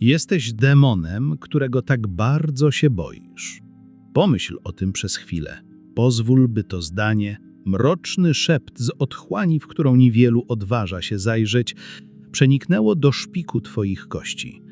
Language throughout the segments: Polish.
Jesteś demonem, którego tak bardzo się boisz. Pomyśl o tym przez chwilę. Pozwól, by to zdanie, mroczny szept z otchłani, w którą niewielu odważa się zajrzeć, przeniknęło do szpiku twoich kości.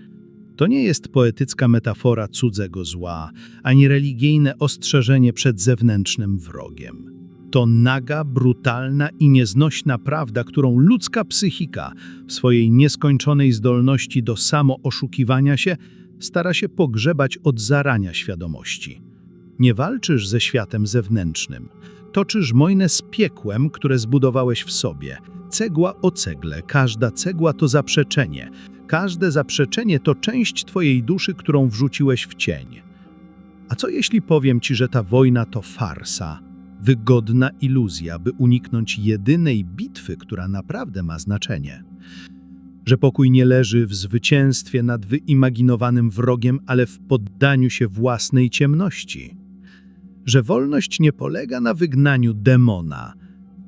To nie jest poetycka metafora cudzego zła, ani religijne ostrzeżenie przed zewnętrznym wrogiem. To naga, brutalna i nieznośna prawda, którą ludzka psychika w swojej nieskończonej zdolności do samooszukiwania się stara się pogrzebać od zarania świadomości. Nie walczysz ze światem zewnętrznym. Toczysz wojnę z piekłem, które zbudowałeś w sobie. Cegła o cegle, każda cegła to zaprzeczenie. Każde zaprzeczenie to część twojej duszy, którą wrzuciłeś w cień. A co jeśli powiem ci, że ta wojna to farsa, wygodna iluzja, by uniknąć jedynej bitwy, która naprawdę ma znaczenie? Że pokój nie leży w zwycięstwie nad wyimaginowanym wrogiem, ale w poddaniu się własnej ciemności? Że wolność nie polega na wygnaniu demona,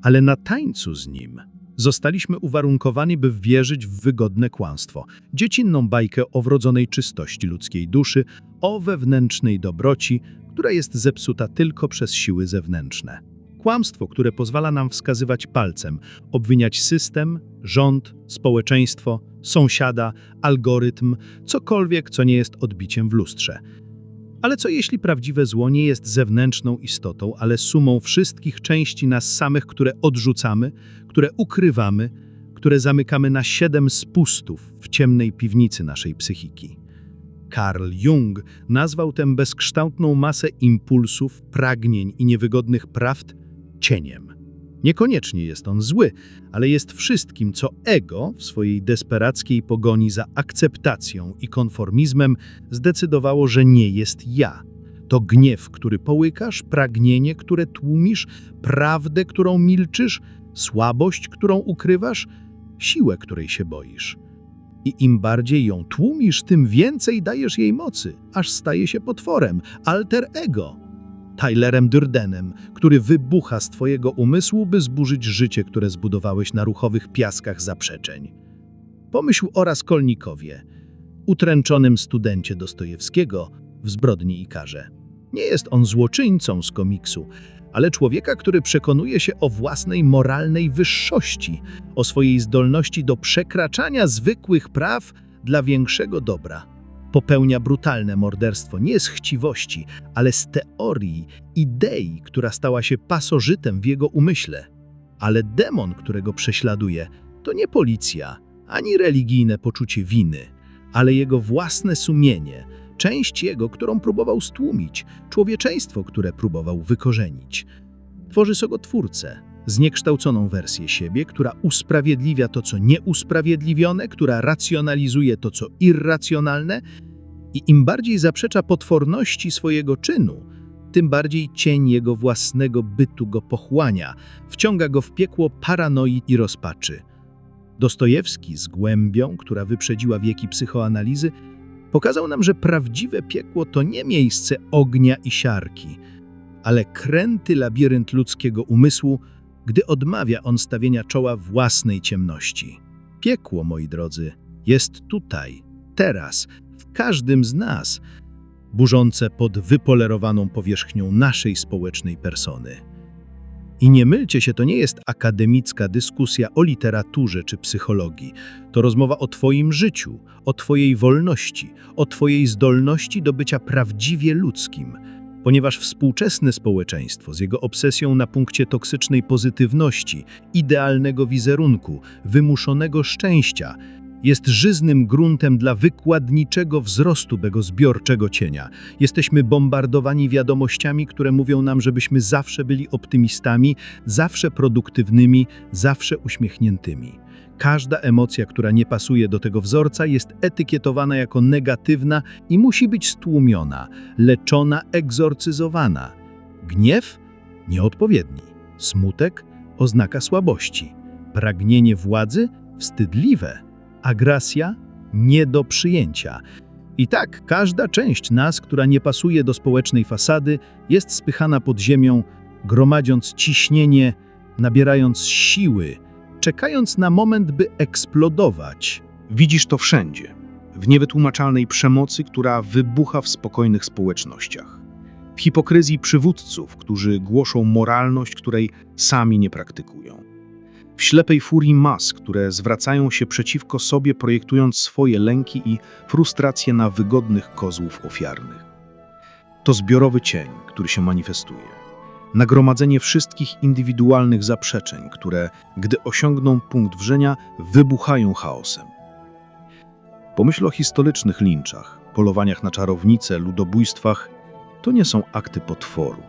ale na tańcu z nim. Zostaliśmy uwarunkowani, by wierzyć w wygodne kłamstwo, dziecinną bajkę o wrodzonej czystości ludzkiej duszy, o wewnętrznej dobroci, która jest zepsuta tylko przez siły zewnętrzne. Kłamstwo, które pozwala nam wskazywać palcem, obwiniać system, rząd, społeczeństwo, sąsiada, algorytm, cokolwiek, co nie jest odbiciem w lustrze. Ale co jeśli prawdziwe zło nie jest zewnętrzną istotą, ale sumą wszystkich części nas samych, które odrzucamy, które ukrywamy, które zamykamy na siedem spustów w ciemnej piwnicy naszej psychiki? Carl Jung nazwał tę bezkształtną masę impulsów, pragnień i niewygodnych prawd cieniem. Niekoniecznie jest on zły, ale jest wszystkim, co ego w swojej desperackiej pogoni za akceptacją i konformizmem zdecydowało, że nie jest ja. To gniew, który połykasz, pragnienie, które tłumisz, prawdę, którą milczysz, słabość, którą ukrywasz, siłę, której się boisz. I im bardziej ją tłumisz, tym więcej dajesz jej mocy, aż staje się potworem, alter ego. Tylerem Durdenem, który wybucha z twojego umysłu, by zburzyć życie, które zbudowałeś na ruchowych piaskach zaprzeczeń. Pomyśl o Raskolnikowie, utręczonym studencie Dostojewskiego w Zbrodni i Karze. Nie jest on złoczyńcą z komiksu, ale człowieka, który przekonuje się o własnej moralnej wyższości, o swojej zdolności do przekraczania zwykłych praw dla większego dobra. Popełnia brutalne morderstwo nie z chciwości, ale z teorii, idei, która stała się pasożytem w jego umyśle. Ale demon, którego prześladuje, to nie policja, ani religijne poczucie winy, ale jego własne sumienie, część jego, którą próbował stłumić, człowieczeństwo, które próbował wykorzenić. Tworzy sobotwórcę, zniekształconą wersję siebie, która usprawiedliwia to, co nieusprawiedliwione, która racjonalizuje to, co irracjonalne i im bardziej zaprzecza potworności swojego czynu, tym bardziej cień jego własnego bytu go pochłania, wciąga go w piekło paranoi i rozpaczy. Dostojewski z głębią, która wyprzedziła wieki psychoanalizy, pokazał nam, że prawdziwe piekło to nie miejsce ognia i siarki, ale kręty labirynt ludzkiego umysłu, gdy odmawia on stawienia czoła własnej ciemności. Piekło, moi drodzy, jest tutaj, teraz, w każdym z nas, burzące pod wypolerowaną powierzchnią naszej społecznej persony. I nie mylcie się, to nie jest akademicka dyskusja o literaturze czy psychologii. To rozmowa o Twoim życiu, o Twojej wolności, o Twojej zdolności do bycia prawdziwie ludzkim. Ponieważ współczesne społeczeństwo z jego obsesją na punkcie toksycznej pozytywności, idealnego wizerunku, wymuszonego szczęścia, jest żyznym gruntem dla wykładniczego wzrostu tego zbiorczego cienia. Jesteśmy bombardowani wiadomościami, które mówią nam, żebyśmy zawsze byli optymistami, zawsze produktywnymi, zawsze uśmiechniętymi. Każda emocja, która nie pasuje do tego wzorca, jest etykietowana jako negatywna i musi być stłumiona, leczona, egzorcyzowana. Gniew? Nieodpowiedni. Smutek? Oznaka słabości. Pragnienie władzy? Wstydliwe. Agresja? Nie do przyjęcia. I tak, każda część nas, która nie pasuje do społecznej fasady, jest spychana pod ziemią, gromadząc ciśnienie, nabierając siły, czekając na moment, by eksplodować. Widzisz to wszędzie. w niewytłumaczalnej przemocy, która wybucha w spokojnych społecznościach, w hipokryzji przywódców, którzy głoszą moralność, której sami nie praktykują, w ślepej furii mas, które zwracają się przeciwko sobie, projektując swoje lęki i frustracje na wygodnych kozłów ofiarnych. To zbiorowy cień, który się manifestuje. Nagromadzenie wszystkich indywidualnych zaprzeczeń, które, gdy osiągną punkt wrzenia, wybuchają chaosem. Pomyśl o historycznych linczach, polowaniach na czarownice, ludobójstwach. To nie są akty potworów,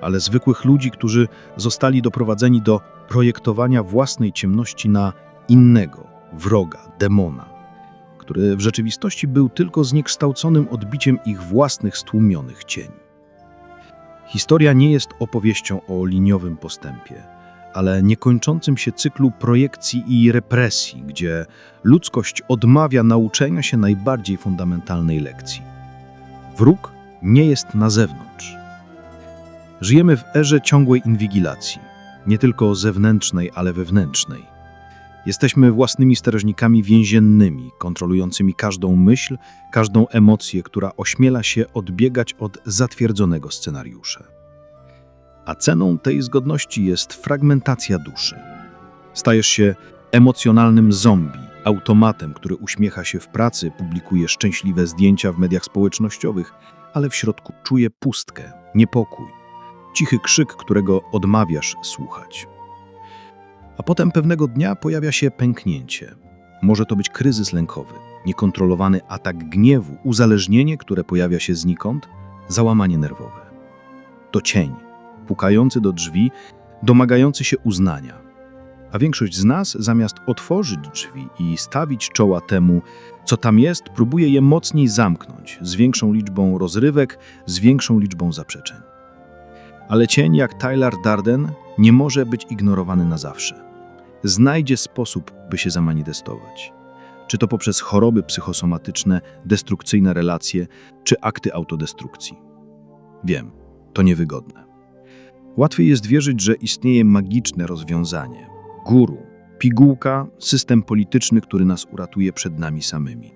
ale zwykłych ludzi, którzy zostali doprowadzeni do projektowania własnej ciemności na innego, wroga, demona, który w rzeczywistości był tylko zniekształconym odbiciem ich własnych stłumionych cieni. Historia nie jest opowieścią o liniowym postępie, ale niekończącym się cyklu projekcji i represji, gdzie ludzkość odmawia nauczenia się najbardziej fundamentalnej lekcji. Wróg nie jest na zewnątrz. Żyjemy w erze ciągłej inwigilacji, nie tylko zewnętrznej, ale wewnętrznej. Jesteśmy własnymi strażnikami więziennymi, kontrolującymi każdą myśl, każdą emocję, która ośmiela się odbiegać od zatwierdzonego scenariusza. A ceną tej zgodności jest fragmentacja duszy. Stajesz się emocjonalnym zombie, automatem, który uśmiecha się w pracy, publikuje szczęśliwe zdjęcia w mediach społecznościowych, ale w środku czuje pustkę, niepokój, cichy krzyk, którego odmawiasz słuchać. A potem pewnego dnia pojawia się pęknięcie. Może to być kryzys lękowy, niekontrolowany atak gniewu, uzależnienie, które pojawia się znikąd, załamanie nerwowe. To cień, pukający do drzwi, domagający się uznania. A większość z nas, zamiast otworzyć drzwi i stawić czoła temu, co tam jest, próbuje je mocniej zamknąć, z większą liczbą rozrywek, z większą liczbą zaprzeczeń. Ale cień jak Tyler Darden nie może być ignorowany na zawsze. Znajdzie sposób, by się zamanifestować. Czy to poprzez choroby psychosomatyczne, destrukcyjne relacje, czy akty autodestrukcji. Wiem, to niewygodne. Łatwiej jest wierzyć, że istnieje magiczne rozwiązanie. Guru, pigułka, system polityczny, który nas uratuje przed nami samymi.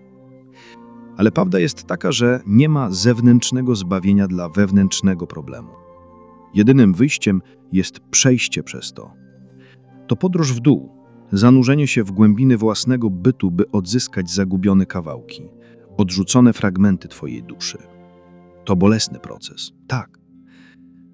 Ale prawda jest taka, że nie ma zewnętrznego zbawienia dla wewnętrznego problemu. Jedynym wyjściem jest przejście przez to. To podróż w dół, zanurzenie się w głębiny własnego bytu, by odzyskać zagubione kawałki, odrzucone fragmenty Twojej duszy. To bolesny proces, tak.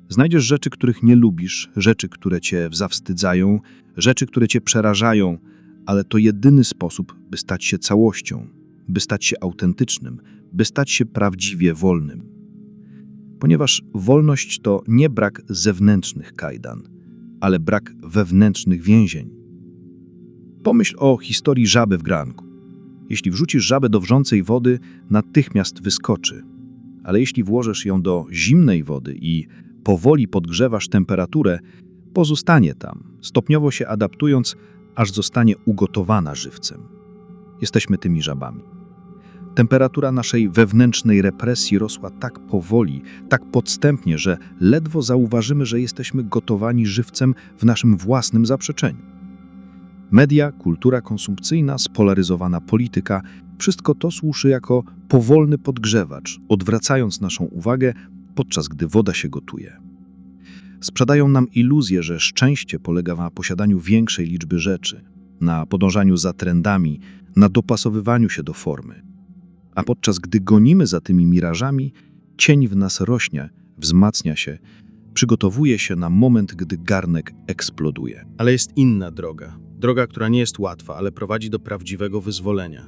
Znajdziesz rzeczy, których nie lubisz, rzeczy, które Cię zawstydzają, rzeczy, które Cię przerażają, ale to jedyny sposób, by stać się całością, by stać się autentycznym, by stać się prawdziwie wolnym. Ponieważ wolność to nie brak zewnętrznych kajdan, ale brak wewnętrznych więzień. Pomyśl o historii żaby w granku. Jeśli wrzucisz żabę do wrzącej wody, natychmiast wyskoczy. Ale jeśli włożysz ją do zimnej wody i powoli podgrzewasz temperaturę, pozostanie tam, stopniowo się adaptując, aż zostanie ugotowana żywcem. Jesteśmy tymi żabami. Temperatura naszej wewnętrznej represji rosła tak powoli, tak podstępnie, że ledwo zauważymy, że jesteśmy gotowani żywcem w naszym własnym zaprzeczeniu. Media, kultura konsumpcyjna, spolaryzowana polityka wszystko to służy jako powolny podgrzewacz, odwracając naszą uwagę, podczas gdy woda się gotuje. Sprzedają nam iluzję, że szczęście polega na posiadaniu większej liczby rzeczy, na podążaniu za trendami, na dopasowywaniu się do formy a podczas gdy gonimy za tymi mirażami, cień w nas rośnie, wzmacnia się, przygotowuje się na moment, gdy garnek eksploduje. Ale jest inna droga. Droga, która nie jest łatwa, ale prowadzi do prawdziwego wyzwolenia.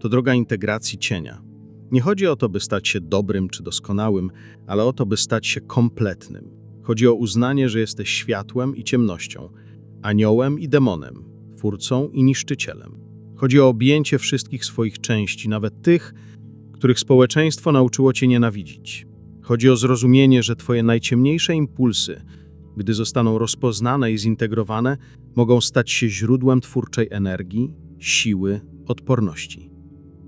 To droga integracji cienia. Nie chodzi o to, by stać się dobrym czy doskonałym, ale o to, by stać się kompletnym. Chodzi o uznanie, że jesteś światłem i ciemnością, aniołem i demonem, twórcą i niszczycielem. Chodzi o objęcie wszystkich swoich części, nawet tych, których społeczeństwo nauczyło cię nienawidzić. Chodzi o zrozumienie, że twoje najciemniejsze impulsy, gdy zostaną rozpoznane i zintegrowane, mogą stać się źródłem twórczej energii, siły, odporności.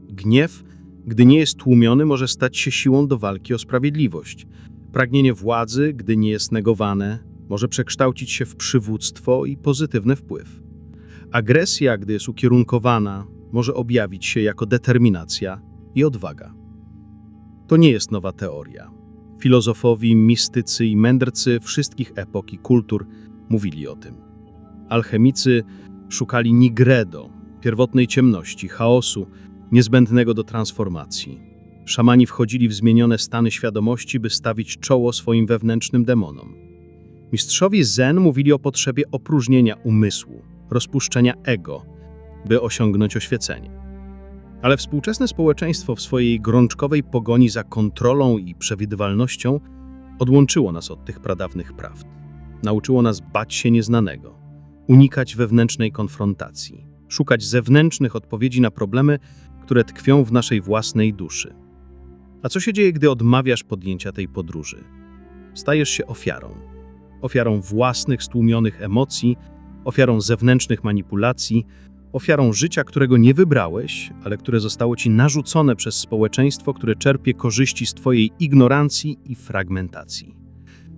Gniew, gdy nie jest tłumiony, może stać się siłą do walki o sprawiedliwość. Pragnienie władzy, gdy nie jest negowane, może przekształcić się w przywództwo i pozytywny wpływ. Agresja, gdy jest ukierunkowana, może objawić się jako determinacja i odwaga. To nie jest nowa teoria. Filozofowi, mistycy i mędrcy wszystkich epok i kultur mówili o tym. Alchemicy szukali nigredo, pierwotnej ciemności, chaosu, niezbędnego do transformacji. Szamani wchodzili w zmienione stany świadomości, by stawić czoło swoim wewnętrznym demonom. Mistrzowie Zen mówili o potrzebie opróżnienia umysłu, rozpuszczenia ego, by osiągnąć oświecenie. Ale współczesne społeczeństwo w swojej gorączkowej pogoni za kontrolą i przewidywalnością odłączyło nas od tych pradawnych prawd. Nauczyło nas bać się nieznanego, unikać wewnętrznej konfrontacji, szukać zewnętrznych odpowiedzi na problemy, które tkwią w naszej własnej duszy. A co się dzieje, gdy odmawiasz podjęcia tej podróży? Stajesz się ofiarą. Ofiarą własnych stłumionych emocji, ofiarą zewnętrznych manipulacji, ofiarą życia, którego nie wybrałeś, ale które zostało ci narzucone przez społeczeństwo, które czerpie korzyści z twojej ignorancji i fragmentacji.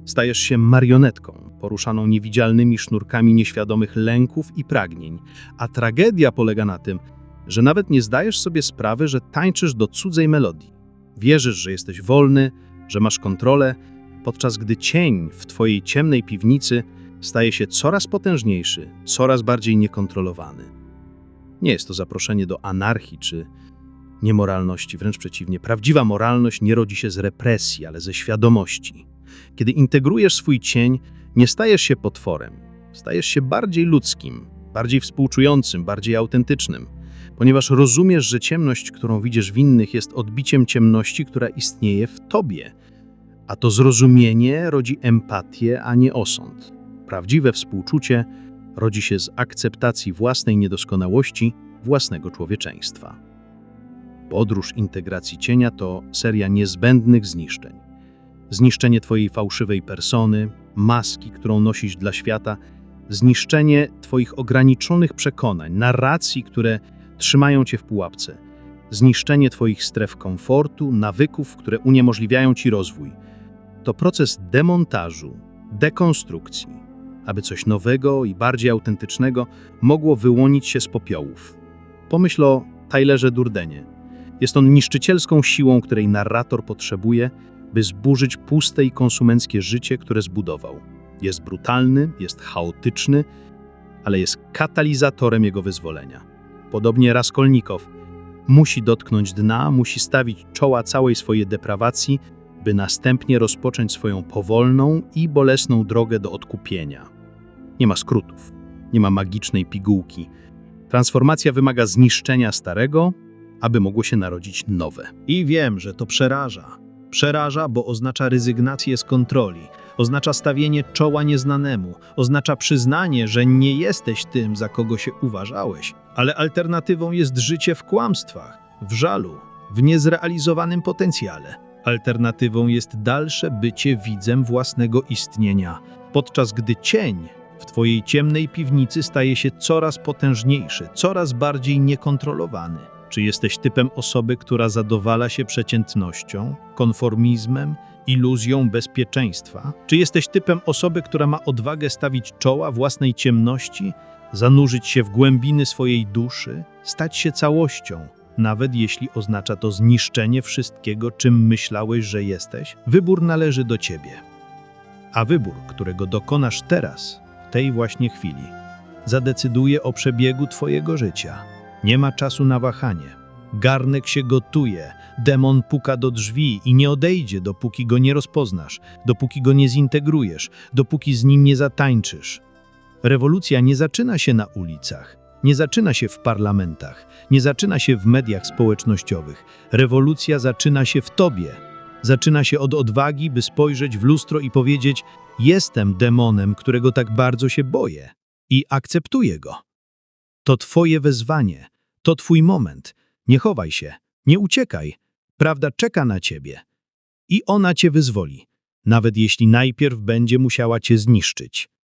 Stajesz się marionetką, poruszaną niewidzialnymi sznurkami nieświadomych lęków i pragnień, a tragedia polega na tym, że nawet nie zdajesz sobie sprawy, że tańczysz do cudzej melodii. Wierzysz, że jesteś wolny, że masz kontrolę, podczas gdy cień w twojej ciemnej piwnicy staje się coraz potężniejszy, coraz bardziej niekontrolowany. Nie jest to zaproszenie do anarchii czy niemoralności, wręcz przeciwnie. Prawdziwa moralność nie rodzi się z represji, ale ze świadomości. Kiedy integrujesz swój cień, nie stajesz się potworem, stajesz się bardziej ludzkim, bardziej współczującym, bardziej autentycznym, ponieważ rozumiesz, że ciemność, którą widzisz w innych, jest odbiciem ciemności, która istnieje w tobie. A to zrozumienie rodzi empatię, a nie osąd. Prawdziwe współczucie rodzi się z akceptacji własnej niedoskonałości, własnego człowieczeństwa. Podróż integracji cienia to seria niezbędnych zniszczeń. Zniszczenie Twojej fałszywej persony, maski, którą nosisz dla świata, zniszczenie Twoich ograniczonych przekonań, narracji, które trzymają Cię w pułapce, zniszczenie Twoich stref komfortu, nawyków, które uniemożliwiają Ci rozwój. To proces demontażu, dekonstrukcji, aby coś nowego i bardziej autentycznego mogło wyłonić się z popiołów. Pomyśl o Tylerze Durdenie. Jest on niszczycielską siłą, której narrator potrzebuje, by zburzyć puste i konsumenckie życie, które zbudował. Jest brutalny, jest chaotyczny, ale jest katalizatorem jego wyzwolenia. Podobnie Raskolnikow musi dotknąć dna, musi stawić czoła całej swojej deprawacji, by następnie rozpocząć swoją powolną i bolesną drogę do odkupienia. Nie ma skrótów, nie ma magicznej pigułki. Transformacja wymaga zniszczenia starego, aby mogło się narodzić nowe. I wiem, że to przeraża. Przeraża, bo oznacza rezygnację z kontroli, oznacza stawienie czoła nieznanemu, oznacza przyznanie, że nie jesteś tym, za kogo się uważałeś. Ale alternatywą jest życie w kłamstwach, w żalu, w niezrealizowanym potencjale. Alternatywą jest dalsze bycie widzem własnego istnienia, podczas gdy cień w twojej ciemnej piwnicy staje się coraz potężniejszy, coraz bardziej niekontrolowany. Czy jesteś typem osoby, która zadowala się przeciętnością, konformizmem, iluzją bezpieczeństwa? Czy jesteś typem osoby, która ma odwagę stawić czoła własnej ciemności, zanurzyć się w głębiny swojej duszy, stać się całością, nawet jeśli oznacza to zniszczenie wszystkiego, czym myślałeś, że jesteś? Wybór należy do ciebie. A wybór, którego dokonasz teraz, tej właśnie chwili, zadecyduje o przebiegu twojego życia. Nie ma czasu na wahanie. Garnek się gotuje, demon puka do drzwi i nie odejdzie, dopóki go nie rozpoznasz, dopóki go nie zintegrujesz, dopóki z nim nie zatańczysz. Rewolucja nie zaczyna się na ulicach, nie zaczyna się w parlamentach, nie zaczyna się w mediach społecznościowych. Rewolucja zaczyna się w tobie. Zaczyna się od odwagi, by spojrzeć w lustro i powiedzieć: Jestem demonem, którego tak bardzo się boję i akceptuję go. To Twoje wezwanie, to Twój moment. Nie chowaj się, nie uciekaj. Prawda czeka na Ciebie. I ona Cię wyzwoli, nawet jeśli najpierw będzie musiała Cię zniszczyć.